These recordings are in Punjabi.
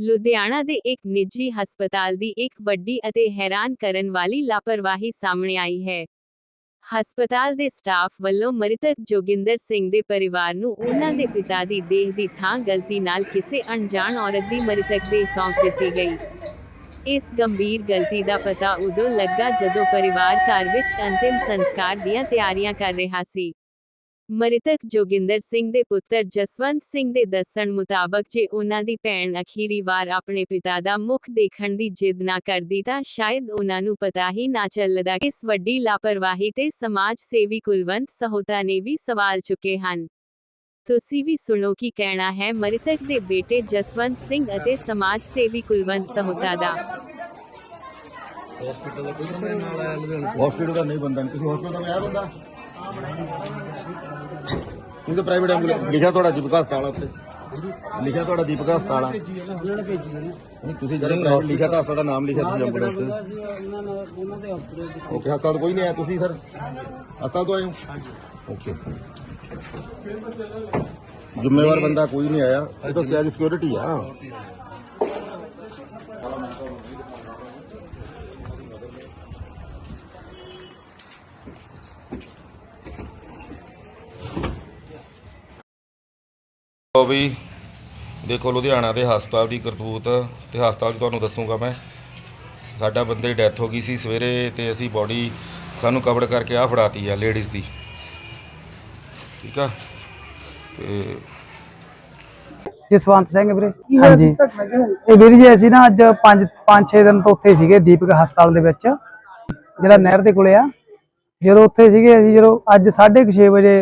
ਲੁਧਿਆਣਾ ਦੇ ਇੱਕ ਨਿੱਜੀ ਹਸਪਤਾਲ ਦੀ ਇੱਕ ਵੱਡੀ ਅਤੇ ਹੈਰਾਨ ਕਰਨ ਵਾਲੀ ਲਾਪਰਵਾਹੀ ਸਾਹਮਣੇ ਆਈ ਹੈ। ਹਸਪਤਾਲ ਦੇ ਸਟਾਫ ਵੱਲੋਂ ਮ੍ਰਿਤਕ ਜੋਗਿੰਦਰ ਸਿੰਘ ਦੇ ਪਰਿਵਾਰ ਨੂੰ ਉਹਨਾਂ ਦੇ ਪਿਤਾ ਦੀ ਦੇਹ ਦੀ ਥਾਂ ਗਲਤੀ ਨਾਲ ਕਿਸੇ ਅਣਜਾਣ ਔਰਤ ਦੀ ਮ੍ਰਿਤਕ ਦੇਹ ਸੌਂਪ ਦਿੱਤੀ ਗਈ। ਇਸ ਗੰਭੀਰ ਗਲਤੀ ਦਾ ਪਤਾ ਉਦੋਂ ਲੱਗਾ ਜਦੋਂ ਪਰਿਵਾਰ ਘਰ ਵਿੱਚ ਅੰਤਿਮ ਸੰਸਕਾਰ ਦੀਆਂ ਤਿਆਰੀਆਂ ਕਰ ਰਿਹਾ ਸੀ। ਮ੍ਰਿਤਕ ਜੋਗਿੰਦਰ ਸਿੰਘ ਦੇ ਪੁੱਤਰ ਜਸਵੰਤ ਸਿੰਘ ਦੇ ਦੱਸਣ ਮੁਤਾਬਕ ਜੇ ਉਹਨਾਂ ਦੀ ਭੈਣ ਅਖੀਰੀ ਵਾਰ ਆਪਣੇ ਪਿਤਾ ਦਾ ਮੁਖ ਦੇਖਣ ਦੀ ਜਿੱਦ ਨਾ ਕਰਦੀ ਤਾਂ ਸ਼ਾਇਦ ਉਹਨਾਂ ਨੂੰ ਪਤਾ ਹੀ ਨਾ ਚੱਲਦਾ ਇਸ ਵੱਡੀ ਲਾਪਰਵਾਹੀ ਤੇ ਸਮਾਜ ਸੇਵੀ ਕੁਲਵੰਤ ਸਹੋਤਾ ਨੇ ਵੀ ਸਵਾਲ ਚੁੱਕੇ ਹਨ। ਤੁਸੀਂ ਵੀ ਸੁਣੋ ਕੀ ਕਹਿਣਾ ਹੈ ਮ੍ਰਿਤਕ ਦੇ ਬੇਟੇ ਜਸਵੰਤ ਸਿੰਘ ਅਤੇ ਸਮਾਜ ਸੇਵੀ ਕੁਲਵੰਤ ਸਹੋਤਾ ਦਾ। ਹਸਪੀਟਲ ਦਾ ਕੋਈ ਬੰਦਾ ਨਾਲ ਆਇਆ ਲੁਧਿਆਣਾ ਹਸਪੀਟਲ ਦਾ ਨਹੀਂ ਬੰਦਾ ਕਿਸੇ ਹਸਪੀਟਲ ਦਾ ਆਇਆ ਬੰਦਾ? ਇਹ ਤਾਂ ਪ੍ਰਾਈਵੇਟ ਐਂਬੂਲੈਂਸ ਲਿਖਿਆ ਤੁਹਾਡਾ ਦੀਪਕ ਹਸਪਤਾਲ ਆ ਉੱਤੇ ਲਿਖਿਆ ਤੁਹਾਡਾ ਦੀਪਕ ਹਸਪਤਾਲ ਆ। ਉਹਨਾਂ ਨੇ ਭੇਜੀ ਨੇ ਨਹੀਂ ਤੁਸੀਂ ਜਿਹੜੇ ਪ੍ਰਾਈਵੇਟ ਲਿਖਿਆ ਤਾਂ ਹਸਪਤਾਲ ਦਾ ਨਾਮ ਲਿਖਿਆ ਤੁਸੀਂ ਐਂਬੂਲੈਂਸ ਤੇ। ਉਹਨਾਂ ਨਾਲ ਉਹਨਾਂ ਦੇ ਹਸਪੀਟਲ ਓਕੇ ਹਸਪਤਾਲ ਤੋਂ ਕੋਈ ਨਹੀਂ ਆਇਆ। ਤੁਸੀਂ ਸਰ ਹਸਪਤਾਲ ਤੋਂ ਆਏ ਹੋ? ਓਕੇ ਜ਼ਿੰਮੇਵਾਰ ਬੰਦਾ ਕੋਈ ਨਹੀਂ ਆਇਆ। ਇਹ ਤਾਂ ਸਿਆਜ ਸਿਕਿਉਰਿਟੀ ਆ। ਲੋ ਵੀ ਦੇਖੋ ਲੁਧਿਆਣਾ ਦੇ ਹਸਪਤਾਲ ਦੀ ਕਰਤੂਤ ਤੇ ਹਸਪਤਾਲ 'ਚ ਤੁਹਾਨੂੰ ਦੱਸੂਗਾ ਮੈਂ। ਸਾਡਾ ਬੰਦੇ ਦੀ ਡੈਥ ਹੋ ਗਈ ਸੀ ਸਵੇਰੇ ਤੇ ਅਸੀਂ ਬੋਡੀ ਸਾਨੂੰ ਕਵਰ ਕਰਕੇ ਆ ਫੜਾਤੀ ਆ ਲੇਡੀਜ਼ ਦੀ। ਠੀਕ ਆ? ਤੇ ਜਸਵੰਤ ਸਿੰਘ ਵੀਰੇ। ਹਾਂਜੀ। ਇਹ ਵੀਰ ਜੀ ਅਸੀਂ ਨਾ ਅੱਜ 5 5-6 ਦਿਨ ਤੋਂ ਉੱਥੇ ਸੀਗੇ ਦੀਪਕ ਹਸਪਤਾਲ ਦੇ ਵਿੱਚ ਜਿਹੜਾ ਨਹਿਰ ਦੇ ਕੋਲੇ ਆ। ਜਦੋਂ ਉੱਥੇ ਸੀਗੇ ਅਸੀਂ ਜਦੋਂ ਅੱਜ 6:30 ਵਜੇ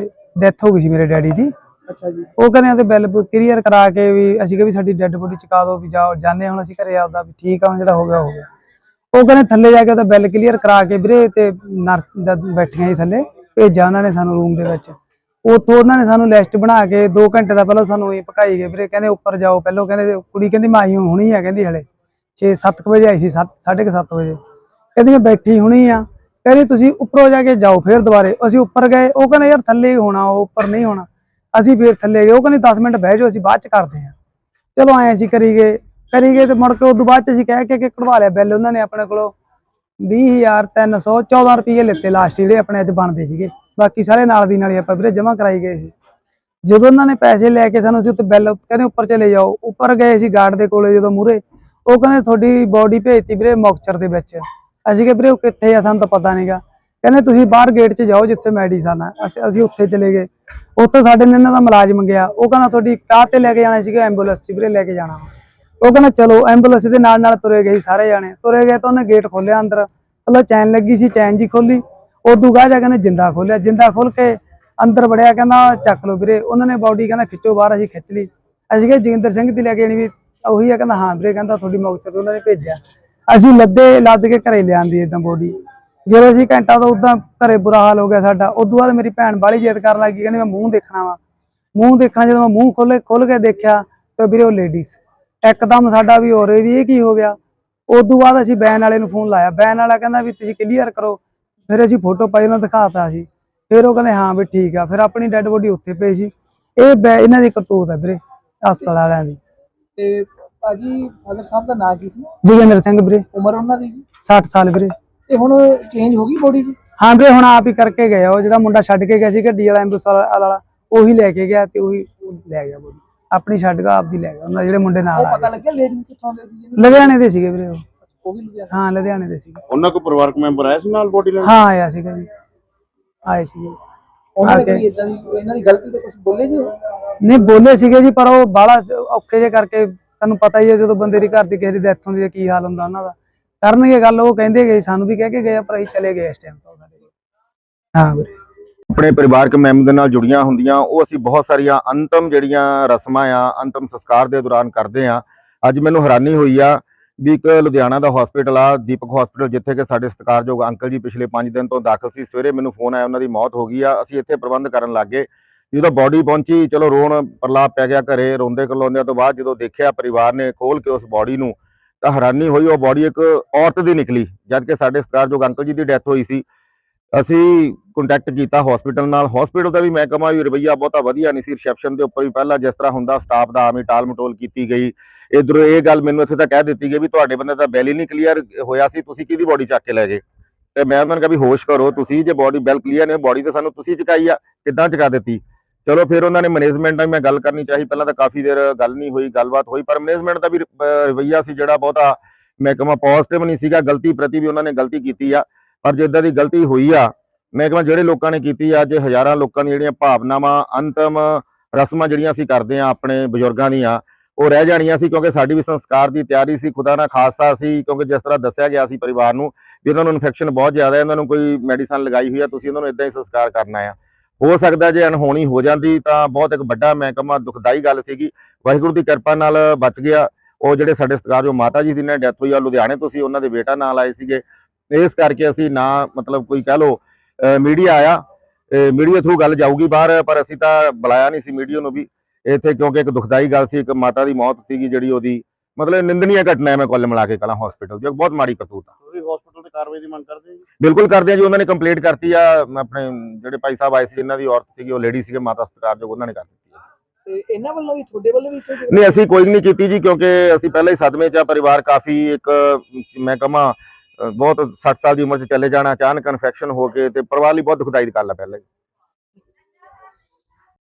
ਡੈਥ ਹੋ ਗਈ ਸੀ ਮੇਰੇ ਡੈਡੀ ਦੀ। ਅੱਛਾ ਜੀ। ਉਹ ਕਹਿੰਦੇ ਤੇ ਬਿੱਲ ਕਲੀਅਰ ਕਰਾ ਕੇ ਵੀ ਅਸੀਂ ਕਿ ਵੀ ਸਾਡੀ ਡੈੱਡ ਬੋਡੀ ਚੁਕਾ ਦਿਓ ਵੀ ਜਾਓ, ਜਾਂਦੇ ਹੁਣ ਅਸੀਂ ਘਰੇ ਆਪਦਾ ਵੀ ਠੀਕ ਆ, ਹੁਣ ਜਿਹੜਾ ਹੋ ਗਿਆ ਹੋ ਗਿਆ। ਉਹ ਕਹਿੰਦੇ ਥੱਲੇ ਜਾ ਕੇ ਉਹਦਾ ਬਿੱਲ ਕਲੀਅਰ ਕਰਾ ਕੇ ਵੀਰੇ ਤੇ ਨਰਸ ਬੈਠੀਆਂ ਜੀ ਥੱਲੇ, ਭੇਜਿਆ ਉਹਨਾਂ ਨੇ ਸਾਨੂੰ ਰੂਮ ਦੇ ਵਿੱਚ। ਉੱਥੋਂ ਉਹਨਾਂ ਨੇ ਸਾਨੂੰ ਲਿਸਟ ਬਣਾ ਕੇ 2 ਘੰਟੇ ਦਾ ਪਹਿਲਾਂ ਸਾਨੂੰ ਇਹ ਪਕਾਈ ਗਏ, ਵੀਰੇ ਕਹਿੰਦੇ ਉੱਪਰ ਜਾਓ ਪਹਿਲਾਂ, ਕਹਿੰਦੇ ਕੁੜੀ ਕਹਿੰਦੀ ਮੈਂ ਆਈ ਹੁਣੀ ਆ, ਕਹਿੰਦੀ ਹਲੇ 6-7 ਵਜੇ ਆਈ ਸੀ 7:30 ਵਜੇ। ਕਹਿੰਦੀ ਮੈਂ ਬੈਠੀ ਹੁਣੀ ਆ, ਕਹਿੰਦੀ ਤੁਸੀਂ ਉੱਪਰੋਂ ਜਾ ਕੇ ਜਾਓ, ਫਿਰ ਦੁਬਾਰੇ। ਅਸੀਂ ਉੱਪਰ ਗਏ, ਉਹ ਕਹਿੰਦੇ ਯਾਰ ਥੱਲੇ ਹੀ ਹੋਣਾ, ਉਹ ਉੱਪਰ ਨਹੀਂ ਹੋਣਾ। ਅਸੀਂ ਫਿਰ ਥੱਲੇ ਗਏ, ਉਹ ਕਹਿੰਦੇ 10 ਮਿੰਟ ਬਹਿ ਜਾਓ, ਅਸੀਂ ਬਾਅਦ ਚ ਕਰਦੇ ਹਾਂ। ਚਲੋ ਆਏ ਅਸੀਂ ਕਰੀ ਗਏ ਕਰੀ ਗਏ ਤੇ ਮੁੜ ਕੇ ਉਦੋਂ ਬਾਅਦ ਚ ਅਸੀਂ ਕਹਿ ਕੇ ਕਿ ਕਢਵਾ ਲਿਆ ਬਿੱਲ ਉਹਨਾਂ ਨੇ ਆਪਣੇ ਕੋਲੋਂ। 20300 14 ਰੁਪਏ ਲਿੱਤੇ ਲਾਸਟ ਜਿਹੜੇ ਆਪਣੇ ਅੱਜ ਬਣਦੇ ਸੀਗੇ। ਬਾਕੀ ਸਾਰੇ ਨਾਲ ਦੀ ਨਾਲ ਹੀ ਆਪਾਂ ਵੀਰੇ ਜਮ੍ਹਾਂ ਕਰਾਈ ਗਏ ਸੀ। ਜਦੋਂ ਉਹਨਾਂ ਨੇ ਪੈਸੇ ਲੈ ਕੇ ਸਾਨੂੰ ਅਸੀਂ ਉੱਤੇ ਬਿੱਲ ਕਹਿੰਦੇ ਉੱਪਰ ਚਲੇ ਜਾਓ, ਉੱਪਰ ਗਏ ਸੀ ਗਾਰਡ ਦੇ ਕੋਲੇ ਜਦੋਂ ਮੂਰੇ ਉਹ ਕਹਿੰਦੇ ਤੁਹਾਡੀ ਬੋਡੀ ਭੇਜਤੀ ਵੀਰੇ ਮੌਕਚਰ ਦੇ ਵਿੱਚ। ਅਸੀਂ ਕਿਹਾ ਵੀਰੇ ਉਹ ਕਿੱਥੇ ਆ ਸਾਨੂੰ ਤਾਂ ਪਤਾ ਨਹੀਂਗਾ ਕਹਿੰਦੇ ਤੁਸੀਂ ਬਾਹਰ ਗੇਟ 'ਚ ਜਾਓ ਜਿੱਥੇ ਮੈਡੀਸਨ ਆ ਅਸੀਂ ਅਸੀਂ ਉੱਥੇ ਚਲੇ ਗਏ। ਉੱਥੇ ਸਾਡੇ ਨੇ ਇਹਨਾਂ ਦਾ ਮੁਲਾਜ਼ਮ ਗਿਆ ਉਹ ਕਹਿੰਦਾ ਤੁਹਾਡੀ ਕਾਹ ਤੇ ਲੈ ਕੇ ਜਾਣਾ ਸੀਗਾ ਐਂਬੂਲੈਂਸ 'ਚ ਲੈ ਕੇ ਜਾਣਾ। ਉਹ ਕਹਿੰਦਾ ਚਲੋ ਐਂਬੂਲੈਂਸ ਦੇ ਨਾਲ ਨਾਲ ਤੁਰੇ ਗਏ ਸਾਰੇ ਜਾਣੇ। ਤੁਰੇ ਗਏ ਤਾਂ ਉਹਨੇ ਗੇਟ ਖੋਲਿਆ ਅੰਦਰ। ਪਹਿਲਾਂ ਚੈਨ ਲੱਗੀ ਸੀ ਚੈਨ ਜੀ ਖੋਲੀ ਉਦੋਂ ਗਾਹ ਜਾ ਕਹਿੰਦੇ ਜਿੰਦਾ ਖੋਲਿਆ ਜਿੰਦਾ ਖੋਲ ਕੇ ਅੰਦਰ ਵੜਿਆ, ਕਹਿੰਦਾ ਚੱਕ ਲਓ ਵੀਰੇ। ਉਹਨਾਂ ਨੇ ਬਾਡੀ ਕਹਿੰਦਾ ਖਿੱਚੋ ਬਾਹਰ, ਅਸੀਂ ਖਿੱਚ ਲਈ। ਅਸੀਂ ਕਿਹਾ ਜਗਿੰਦਰ ਸਿੰਘ ਦੀ ਲੈ ਕੇ ਜਾਣੀ ਵੀ। ਉਹੀ ਆ, ਕਹਿੰਦਾ ਹਾਂ ਵੀਰੇ, ਕਹਿੰਦਾ ਤੁਹਾਡੀ ਮੌਕਚਰ ਉਹਨਾਂ ਨੇ ਭੇਜਿਆ। ਅਸੀਂ ਲੱਦੇ ਲੱਦ ਕੇ ਘਰੇ ਲਿਆਂਦੀ ਇਦਾਂ ਬੋਡੀ ਜਦੋਂ ਅਸੀਂ ਘੰਟਾ ਤੋਂ ਉਦਾਂ ਘਰੇ ਬੁਰਾ ਹਾਲ ਹੋ ਗਿਆ ਸਾਡਾ ਉਦੋਂ ਬਾਅਦ ਮੇਰੀ ਭੈਣ ਬਾਲੀ ਜਿੱਦ ਕਰਨ ਲੱਗੀ ਕਹਿੰਦੀ ਮੈਂ ਮੂੰਹ ਦੇਖਣਾ ਵਾ। ਮੂੰਹ ਦੇਖਣਾ ਜਦੋਂ ਮੈਂ ਮੂੰਹ ਖੋਲੇ ਖੋਲ ਕੇ ਦੇਖਿਆ ਤੇ ਵੀਰੇ ਉਹ ਲੇਡੀਜ਼ ਇੱਕਦਮ ਸਾਡਾ ਵੀ ਹੋ ਵੀ ਇਹ ਕੀ ਹੋ ਗਿਆ। ਉਦੋਂ ਬਾਅਦ ਅਸੀਂ ਬੈਨ ਵਾਲੇ ਨੂੰ ਫੋਨ ਲਾਇਆ। ਬੈਨ ਵਾਲਾ ਕਹਿੰਦਾ ਵੀ ਤੁਸੀਂ ਕਲੀਅਰ ਕਰੋ। ਫਿਰ ਅਸੀਂ ਫੋਟੋ ਪਾਈ ਉਹਨਾਂ ਦਿਖਾਤਾ ਸੀ ਫਿਰ ਉਹ ਕਹਿੰਦੇ ਹਾਂ ਵੀ ਠੀਕ ਆ। ਫਿਰ ਆਪਣੀ ਡੈੱਡ ਬੋਡੀ ਉੱਥੇ ਪਈ ਸੀ। ਇਹ ਇਹਨਾਂ ਦੀ ਕਰਤੂਤ ਹੈ ਵੀਰੇ ਹਸਪਤਾਲ ਵਾਲਿਆਂ ਦੀ। ਤੇ ਭਾਜੀ ਫਾਦਰ ਸਾਹਿਬ ਦਾ ਨਾਂ ਕੀ ਸੀ? ਜੋਗਿੰਦਰ ਸਿੰਘ ਵੀਰੇ। ਉਮਰ ਉਹਨਾਂ ਦੀ 60 ਸਾਲ ਵੀਰੇ। ਤੇ ਹੁਣ ਚੇਂਜ ਹੋ ਗਈ ਬੋਡੀ ਦੀ? ਹਾਂ ਵੀਰੇ ਹੁਣ ਆਪ ਹੀ ਕਰਕੇ ਗਏ ਆ, ਉਹ ਜਿਹੜਾ ਮੁੰਡਾ ਛੱਡ ਕੇ ਗਿਆ ਸੀ ਗੱਡੀ ਵਾਲਾ ਐਂਬੂਲੈਂਸ ਵਾਲਾ ਉਹੀ ਲੈ ਕੇ ਗਿਆ ਤੇ ਉਹੀ ਉਹ ਲੈ ਗਿਆ ਬੋਡੀ ਆਪਣੀ ਛੱਡ ਗਿਆ ਆਪਦੀ ਲੈ ਗਿਆ। ਉਹਨਾਂ ਦੇ ਜਿਹੜੇ ਮੁੰਡੇ ਨਾਲ ਉਹ ਆ ਪਤਾ ਗਏ ਲੱਗਿਆ ਲੇਡੀਜ਼ ਕਿੱਥੋਂ ਦੇ ਸੀ। ਲੁਧਿਆਣੇ ਦੇ ਸੀਗੇ ਵੀਰੇ ਉਹ। ਉਹ ਵੀ ਲੁਧਿਆਣਾ ਹਾਂ ਲੁਧਿਆਣੇ ਦੇ ਸੀਗੇ। ਉਹਨਾਂ ਕੋ ਪਰਿਵਾਰਕ ਮੈਂਬਰ ਆਇਆ ਸੀ ਨਾਲ ਬੋਡੀ ਲੈਣ? ਹਾਂ ਆਇਆ ਸੀਗਾ ਜੀ। ਆਏ ਸੀਗੇ। ਉਹਨਾਂ ਨੇ ਕੇ- ਕੋਈ ਇਦਾਂ ਦੀ ਇਹਨਾਂ ਦੀ ਗਲਤੀ ਤੇ ਕੁਝ ਬੋਲੇ ਜੀ ਉਹ? ਨਹੀਂ ਬੋਲੇ ਸੀਗੇ ਜੀ ਪਰ ਉਹ ਬਾਹਲਾ ਔਖੇ ਜੇ ਕਰਕੇ ਤੁਹਾਨੂੰ ਪਤਾ ਹੀ ਹੈ ਜਦੋਂ ਬੰਦੇ ਦੀ ਘਰ ਦੀ ਕਿਸੇ ਦੀ ਡੈਥ ਹੁੰਦੀ ਹੈ ਕੀ ਹਾਲ ਹੁੰਦਾ ਉਹਨਾਂ ਦਾ। ਕਰਨਗੇ ਗੱਲ ਉਹ ਕਹਿੰਦੇ ਗਏ ਸਾਨੂੰ ਵੀ ਕਹਿ ਕੇ ਗਏ ਆ, ਪਰ ਅਸੀਂ ਚਲੇ ਗਏ ਇਸ ਟਾਈਮ ਤੋਂ ਸਾਡੇ ਕੋਲ। ਹਾਂ ਵੀਰੇ। ਆਪਣੇ ਪਰਿਵਾਰਕ ਮੈਂਬਰ ਦੇ ਨਾਲ ਜੁੜੀਆਂ ਹੁੰਦੀਆਂ ਉਹ ਅਸੀਂ ਬਹੁਤ ਸਾਰੀਆਂ ਅੰਤਮ ਜਿਹੜੀਆਂ ਰਸਮਾਂ ਆ ਅੰਤਮ ਸੰਸਕਾਰ ਦੇ ਦੌਰਾਨ ਕਰਦੇ ਆ। ਅੱਜ ਮੈਨੂੰ ਹੈਰਾਨੀ ਹੋਈ ਆ ਵੀ ਇੱਕ ਲੁਧਿਆਣਾ ਦਾ ਹਸਪੀਟਲ ਆ ਦੀਪਕ ਹਸਪੀਟਲ ਜਿੱਥੇ ਕਿ ਸਾਡੇ ਸਤਿਕਾਰਯੋਗ ਅੰਕਲ ਜੀ ਪਿਛਲੇ 5 ਦਿਨ ਤੋਂ ਦਾਖਲ ਸੀ। ਸਵੇਰੇ ਮੈਨੂੰ ਫੋਨ ਆਇਆ ਉਹਨਾਂ ਦੀ ਮੌਤ ਹੋ ਗਈ ਆ। ਅਸੀਂ ਇੱਥੇ ਪ੍ਰਬੰਧ ਕਰਨ ਲੱਗ। ਗਏ ਜਦੋਂ ਬਾਡੀ ਪਹੁੰਚੀ ਚਲੋ ਰੋਣ ਪ੍ਰਲਾਪ ਪੈ ਗਿਆ ਘਰੇ ਰੋਂਦੇ ਕਲੋਂਦਿਆਂ ਤੋਂ ਬਾਅਦ ਜਦੋਂ ਦੇਖਿਆ ਪਰਿਵਾਰ ਨੇ ਖੋਲ ਕੇ ਉਸ ਬਾਡੀ ਨੂੰ ਤਾਂ ਹੈਰਾਨੀ ਹੋਈ, ਉਹ ਬਾਡੀ ਇੱਕ ਔਰਤ ਦੀ ਨਿਕਲੀ, ਜਦ ਕਿ ਸਾਡੇ ਸਤਿਕਾਰਯੋਗ ਅੰਕਲ ਜੀ ਦੀ ਡੈਥ ਹੋਈ ਸੀ। ਅਸੀਂ ਕੰਟੈਕਟ ਕੀਤਾ ਹਸਪੀਟਲ ਨਾਲ। ਹਸਪੀਟਲ ਦਾ ਵੀ ਮੈਂ ਕਹਾਂ ਵੀ ਰਵਈਆ ਬਹੁਤਾ ਵਧੀਆ ਨਹੀਂ ਸੀ। ਰਿਸੈਪਸ਼ਨ ਦੇ ਉੱਪਰ ਵੀ ਪਹਿਲਾਂ ਜਿਸ ਤਰ੍ਹਾਂ ਹੁੰਦਾ ਸਟਾਫ ਦਾ ਆਮੀ ਟਾਲ ਮਟੋਲ ਕੀਤੀ ਗਈ। ਇਧਰੋਂ ਇਹ ਗੱਲ ਮੈਨੂੰ ਇੱਥੇ ਤਾਂ ਕਹਿ ਦਿੱਤੀ ਗਈ ਵੀ ਤੁਹਾਡੇ ਬੰਦੇ ਦਾ ਬੈਲ ਹੀ ਨਹੀਂ ਕਲੀਅਰ ਹੋਇਆ ਸੀ, ਤੁਸੀਂ ਕਿਹਦੀ ਬੋਡੀ ਚੱਕ ਕੇ ਲੈ ਗਏ? ਤੇ ਮੈਂ ਉਹਨਾਂ ਨੂੰ ਕਿਹਾ ਵੀ ਹੋਸ਼ ਕਰੋ, ਤੁਸੀਂ ਜੇ ਬੋਡੀ ਬੈਲ ਕਲੀਅਰ ਨੇ ਬੋਡੀ ਤਾਂ ਸਾਨੂੰ ਤੁਸੀਂ ਚੁਕਾਈ ਆ, ਕਿੱਦਾਂ ਚੁਕਾ ਦਿੱਤੀ? ਚਲੋ ਫਿਰ ਉਹਨਾਂ ਨੇ ਮੈਨੇਜਮੈਂਟ ਨਾਲ ਮੈਂ ਗੱਲ ਕਰਨੀ ਚਾਹੀ ਪਹਿਲਾਂ ਤਾਂ ਕਾਫੀ ਦੇਰ ਗੱਲ ਨਹੀਂ ਹੋਈ ਗੱਲਬਾਤ ਹੋਈ ਪਰ ਮੈਨੇਜਮੈਂਟ ਦਾ ਵੀ ਅਹ, ਰਵੱਈਆ ਸੀ ਜਿਹੜਾ ਬਹੁਤਾ ਮੈਂ ਕਹਾਂ ਪੋਜ਼ਿਟਿਵ ਨਹੀਂ ਸੀਗਾ ਗਲਤੀ ਪ੍ਰਤੀ ਵੀ ਉਹਨਾਂ ਨੇ ਗਲਤੀ ਕੀਤੀ ਆ ਪਰ ਜੇ ਇਦਾਂ ਦੀ ਗਲਤੀ ਹੋਈ ਆ ਮੈਂ ਕਹਾਂ ਜਿਹੜੇ ਲੋਕਾਂ ਨੇ ਕੀਤੀ ਆ ਅੱਜ ਹਜ਼ਾਰਾਂ ਲੋਕਾਂ ਦੀਆਂ ਜਿਹੜੀਆਂ ਭਾਵਨਾਵਾਂ ਅੰਤਮ ਰਸਮਾਂ ਜਿਹੜੀਆਂ ਅਸੀਂ ਕਰਦੇ ਆ ਆਪਣੇ ਬਜ਼ੁਰਗਾਂ ਦੀਆਂ ਉਹ ਰਹਿ ਜਾਣੀਆਂ ਸੀ ਕਿਉਂਕਿ ਸਾਡੀ ਵੀ ਸੰਸਕਾਰ ਦੀ ਤਿਆਰੀ ਸੀ ਖੁਦਾ ਨਾ ਖਾਸਾ ਸੀ ਕਿਉਂਕਿ ਜਿਸ ਤਰ੍ਹਾਂ ਦੱਸਿਆ ਗਿਆ ਸੀ ਪਰਿਵਾਰ ਨੂੰ ਵੀ ਉਹਨਾਂ ਨੂੰ ਇਨਫੈਕਸ਼ਨ ਬਹੁਤ ਜ਼ਿਆਦਾ ਹੈ ਇਹਨਾਂ ਨੂੰ ਕੋਈ ਮੈਡੀਸਨ ਲਗਾਈ ਹੋਈ ਆ ਤੁਸੀਂ ਉਹਨਾਂ ਨੂੰ ਇਦਾਂ ਹੀ ਸੰਸਕਾਰ ਕਰਨਾ ਆ। ਹੋ ਸਕਦਾ ਜੇ ਅਣਹੋਣੀ ਹੋ ਜਾਂਦੀ ਤਾਂ ਬਹੁਤ ਇੱਕ ਵੱਡਾ ਮੈਂ ਕਹਾਂ ਦੁਖਦਾਈ ਗੱਲ ਸੀਗੀ। ਵਾਹਿਗੁਰੂ ਦੀ ਕਿਰਪਾ ਨਾਲ ਬਚ ਗਿਆ। ਉਹ ਜਿਹੜੇ ਸਾਡੇ ਸਤਿਕਾਰਯੋਗ ਮਾਤਾ ਜੀ ਦੀ ਨੇ ਡੈਥ ਹੋਈ ਆ, ਲੁਧਿਆਣੇ ਤੋਂ ਸੀ, ਉਹਨਾਂ ਦੇ ਬੇਟਾ ਨਾਲ ਆਏ ਸੀਗੇ। ਇਸ ਕਰਕੇ ਅਸੀਂ ਨਾ ਮਤਲਬ ਕੋਈ ਕਹਿ ਲਓ ਮੀਡੀਆ ਆਇਆ ਮੀਡੀਆ ਥਰੂ ਗੱਲ ਜਾਊਗੀ ਬਾਹਰ, ਪਰ ਅਸੀਂ ਤਾਂ ਬੁਲਾਇਆ ਨਹੀਂ ਸੀ ਮੀਡੀਆ ਨੂੰ ਵੀ। ਇੱਥੇ ਕਿਉਂਕਿ ਇੱਕ ਦੁਖਦਾਈ ਗੱਲ ਸੀ, ਇੱਕ ਮਾਤਾ ਦੀ ਮੌਤ ਸੀਗੀ ਜਿਹੜੀ ਉਹਦੀ, ਮਤਲਬ ਨਿੰਦਨੀय ਘਟਨਾ ਹੈ, ਮੈਂ ਕੁੱਲ ਮਿਲਾ ਕੇ ਕਲਾਂ ਹਸਪੀਟਲ ਦੀ, ਇੱਕ ਬਹੁਤ ਮਾੜੀ ਕਤੂਤ ਆ। ਕਾਰਵਾਈ ਦੀ ਮੰਗ ਕਰਦੇ ਹੋ ਜੀ? ਬਿਲਕੁਲ ਕਰਦੇ ਆ ਜੀ ਉਹਨਾਂ ਨੇ ਕੰਪਲੀਟ ਕਰਤੀ ਆ ਆਪਣੇ ਜਿਹੜੇ ਭਾਈ ਸਾਹਿਬ ਆਏ ਸੀ ਜਿਨ੍ਹਾਂ ਦੀ ਔਰਤ ਸੀਗੀ ਉਹ ਲੇਡੀ ਸੀਗੇ ਮਾਤਾ ਸਤਿਕਾਰਯੋਗ ਉਹਨਾਂ ਨੇ ਕਰ ਦਿੱਤੀ ਆ ਤੇ ਇਹਨਾਂ ਵੱਲੋਂ ਵੀ ਤੁਹਾਡੇ ਵੱਲੋਂ ਵੀ ਕੋਈ ਨਹੀਂ ਅਸੀਂ ਕੋਈ ਨਹੀਂ ਕੀਤੀ ਜੀ ਕਿਉਂਕਿ ਅਸੀਂ ਪਹਿਲਾਂ ਹੀ ਸਦਮੇ 'ਚ ਆ ਪਰਿਵਾਰ ਕਾਫੀ ਇੱਕ ਮੈਂ ਕਹਾਂ ਬਹੁਤ 60 ਸਾਲ ਦੀ ਉਮਰ 'ਚ ਚਲੇ ਜਾਣਾ ਅਚਾਨਕ ਇਨਫੈਕਸ਼ਨ ਹੋ ਕੇ ਤੇ ਪਰਿਵਾਰ ਲਈ ਬਹੁਤ ਦੁਖਦਾਈ ਗੱਲ ਆ ਪਹਿਲਾਂ ਹੀ।